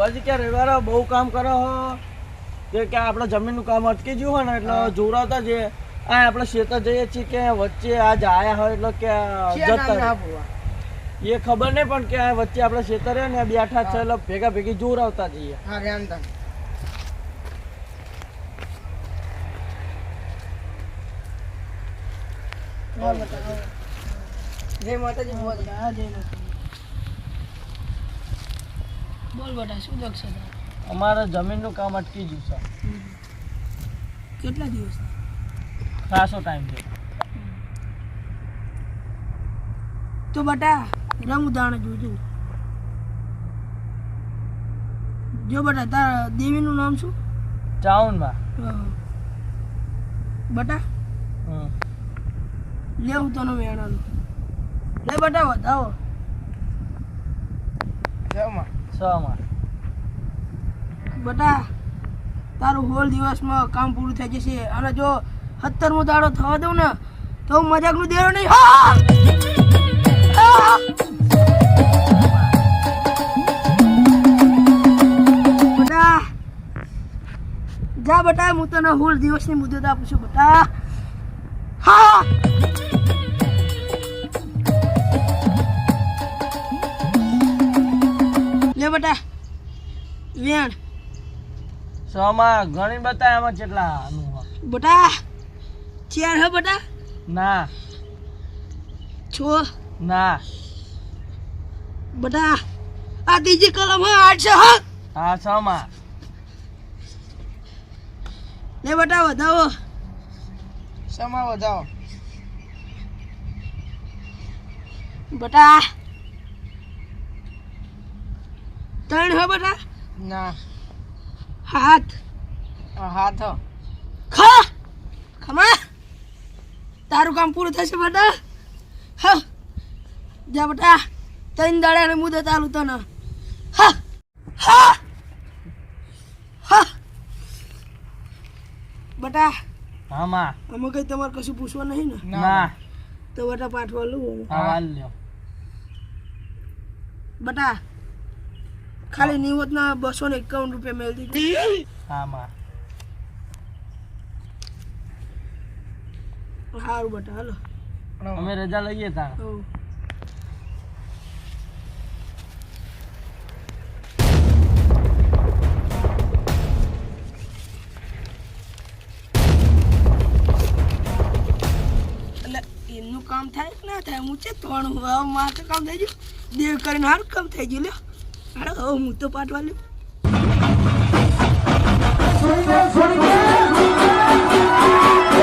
ભુવાજી ક્યાં રવિવારે બહુ કામ કરો હો. કે ક્યાં આપણે જમીનનું કામ અટકી ગયું હોય ને એટલે જોરાતા જે આ આપણે ખેતર જઈએ છીએ કે વચ્ચે આજ આયા હોય એટલે કે જતા એ ખબર નહીં પણ કે વચ્ચે આપણે શેતર ને બેઠા છે એટલે ભેગા ભેગી જોરાવતા જઈએ. જય માતાજી જય માતાજી. બોલ બેટા શું હતા અમારે જમીનનું કામ અટકી ગયું છે. કેટલા દિવસ? ખાસો ટાઈમ છે. તો બેટા રંગ ઉદાહરણ જોજો જો બટા તારા દેવીનું નામ શું? ચાઉનમાં. બટા? હમ. લે હું તને વેણાનું. લે બટા વધાવો. છમાં બટા, તારું હોલ દિવસમાં કામ પૂરું થઈ જશે અને જો સત્તરમો દાડો થવા દઉં ને, તો મજાકનું દેરો નહીં! બટા, જા બટા, હું તને હોલ દિવસની મુદત આપું છું બટા. હા. બટા. વેણ. છમાં ઘણી બતા એમાં કેટલા બટા ચાર હે બટા. ના. છો. ના. બટા આ ત્રીજી કલમ હે આઠ છે હા. હા છમાં લે બટા વધાવો. સમા વધાવો. બટા ત્રણ હો બટા ના. હાથ. હાથ ખા. ખમા. તારું કામ પૂરું થશે બટા હા. જા બટા. ત્રણ દાડાની મુદત ચાલુ તને. હા. હા. હા. બટા. આમાં અમે કઈ તમારે કશું પૂછવા નહીં ને? ના તો બટા પાઠવા લઉં હા લ્યો. બટા. ખાલી નિવત ના બસો ને એકાવન રૂપિયા મેળતી હા માં સારું બટા હાલો. અમે રજા લઈએ તા એમનું કામ થાય કે ના થાય હું છે ત્રણ હવે મારે કામ થઈ ગયું. દેવ કરીને સારું કામ થઈ ગયું લ્યો. અરે હું તો પાટવા